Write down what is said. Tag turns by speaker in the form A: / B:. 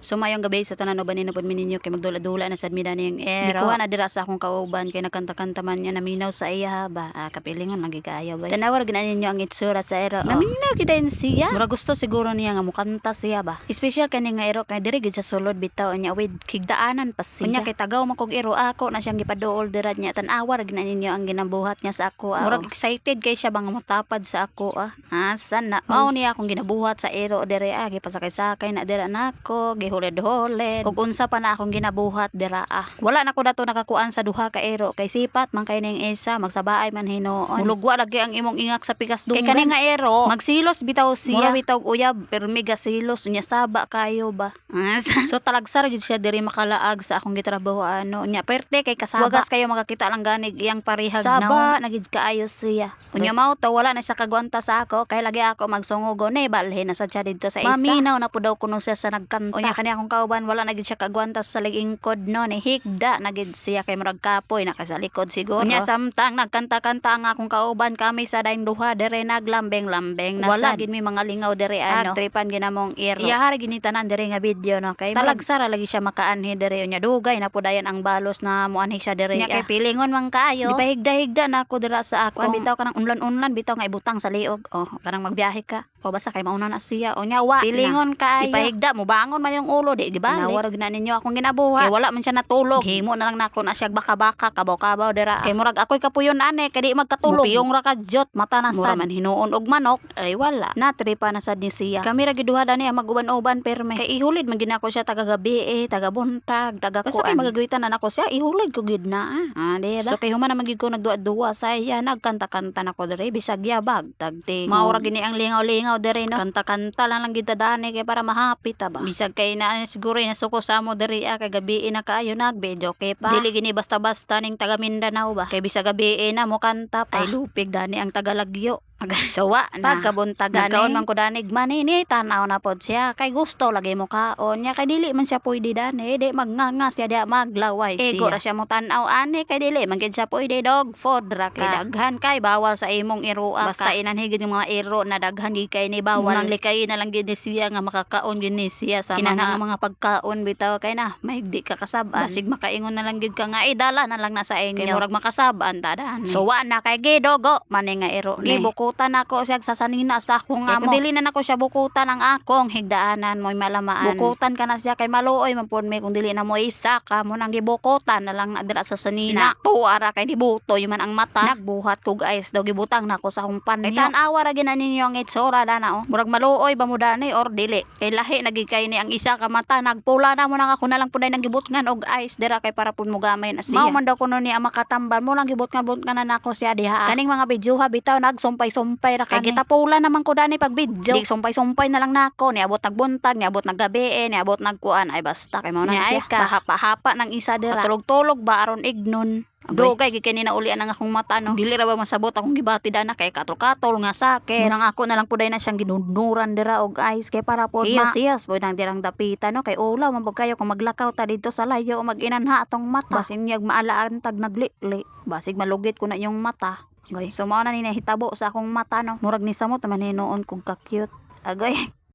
A: Sumayong gabi sa tanan uban ninyo pod mininyo kay magdula-dula na sad mida niyang ero. Gikuha na dira sa akong kauban kay nakanta-kanta man niya naminaw sa iya ba. Ah, kapilingon lagi kaayo ba. Tanawar gina ninyo ang itsura sa ero. Naminaw gid siya. Mura gusto siguro niya nga mukanta siya ba. Special kani nga ero kay diri gid sa sulod bitaw niya with kigdaanan pa siya. Unya kay tagaw man kog ero ako na siyang gipaduol dira niya tanawar gina ninyo ang ginabuhat niya sa ako. Ah. Murag excited kay siya bang matapad sa ako ah. Asan na. Mao niya akong ginabuhat sa ero diri ah gipasakay-sakay na dira nako gihulid-hulid. Kung unsa pa na akong ginabuhat dira ah. Wala na ko dato nakakuan sa duha ka ero kay sipat man kay ning isa magsabaay man hinuon. Mulugwa lagi ang imong ingak sa pikas dunggan. Kay kani nga ero magsilos bitaw siya. Mura bitaw uyab pero mega silos unya saba kayo ba. so talagsar gid siya diri makalaag sa akong gitrabaho ano nya perte kay kasaba. Wagas kayo makakita lang ganig iyang parihag Saba nagid kaayo siya. Unya mao to wala na siya kagwanta sa ako kay lagi ako magsungugo ne balhin na sa siya dito sa isa. Maminaw na po daw kuno siya sa nagkanta. Unya kani akong kauban wala na gid siya kagwanta sa ligingkod no ni higda na gid siya kay murag kapoy na sa likod siguro. Unya samtang nagkanta-kanta ang akong kauban kami sa daing duha dere naglambeng-lambeng na wala gid mi mga lingaw dere ano. Tripan ginamong iro. Iya hari ginitanan dere nga video no kay talagsara lagi siya makaanhi dere unya dugay na pudayan ang balos na muanhi siya dere. Nya kay pilingon man kaayo. Di pa higda-higda na ako dira sa ako. Bitaw kanang unlan-unlan bitaw nga ibutang sa liog. Oh, kanang magbiyahe ka. O basta kay mauna na siya. O nya wa. Pilingon kaayo. Di pa higda mo bangon man yung ulo di gibalik. Nawarag na ninyo akong ginabuhat. Kay wala man siya natulog. Himo na lang nako na siya baka-baka kabaw-kabaw dira. Kay murag ako'y kapuyon ane kay di magkatulog. Piyong ra ka jot mata na sad. man hinuon og manok. Ay wala. Natripa na sad ni siya. Kami ra giduha dani ang maguban-uban perme. Kay ihulid man ginako siya taga gabi eh, taga buntag, taga kuan. Basta kay magagwitan na nako siya ihulid ko gid na. Ah, di ba? So kay human naman gid ko nagduwa-duwa sa iya nagkanta-kanta nako diri bisag yabag tagting. Maura gini ang lingaw-lingaw diri no. Kanta-kanta lang lang gid dani kay para mahapit ta ba. Bisag kay na siguro na suko sa mo diri ah, kay gabi na kaayo nag-video kay pa. Dili gini basta-basta ning taga Mindanao ba. Kay bisag gabi na mo kanta pa. Ay lupig dani ang taga Lagyo. Sawa na. Pagkabuntagan Kaon man ko danig manini tanaw na pod siya. Kay gusto lagi mo kaon niya. Kay dili man siya pwede dani. Di magnanga siya dia maglaway siya. Ego ra siya mo tanaw ani. Kay dili man gid siya pwede dog. Food ra kay daghan. Kay bawal sa imong irua basta inanhigid yung mga iro na daghan gi kay ni bawal. Nang likay na lang gid siya nga makakaon gid ni siya sa mga, mga pagkaon bitaw. Kay na mahigdi ka kasaban. Makaingon na lang gid ka nga idala na lang na sa inyo. kay murag makasaban tadan so wa na kay gidogo mani nga iro ni bukutan ako siya sa sanina sa akong amo. Kung dili na nako siya bukutan ang akong higdaanan mo'y malamaan. Bukutan ka na siya kay maluoy man pud may kung dili na mo isa ka mo nang gibukutan na lang na dira sa sanina. Tuara kay dibuto man ang mata. Nagbuhat kog ice daw gibutang nako sa akong panyo. Tan awa ra gina ninyo ang itsura dana oh. Murag maluoy ba mo dani or dili. Kay lahi nagig kay ni ang isa ka mata nagpula na mo nang ako na lang puday nang gibutngan og ice dira kay para pud mo gamay na siya. Mao man daw kuno ni ang makatambal mo lang gibutngan butngan na nako siya diha. Kaning mga videoha bitaw nagsumpay-sumpay ra kay gitapula naman ko dani pag video. Di sumpay-sumpay na lang nako ni abot nagbuntag, ni abot naggabi, ni abot nagkuan ay basta kay mao na siya. Pahapa-hapa ng isa dira. Tulog-tulog ba aron ignon. Dugay gid kanina uli ang akong mata no. Dili ra ba masabot akong gibati dana kay katol-katol nga sakit. Nang ako na lang puday na siyang ginunuran dira og ice kay para pod ma. Iyas pod nang dirang dapita no kay ulaw man kayo kung maglakaw ta dito sa layo o mag-inanha atong mata. Basin niyag maalaan tag nagli Basig malugit ko na yung mata. Guys, so mao na ni nahitabo sa akong mata no. Murag ni samot man hinuon kog ka-cute. Agoy.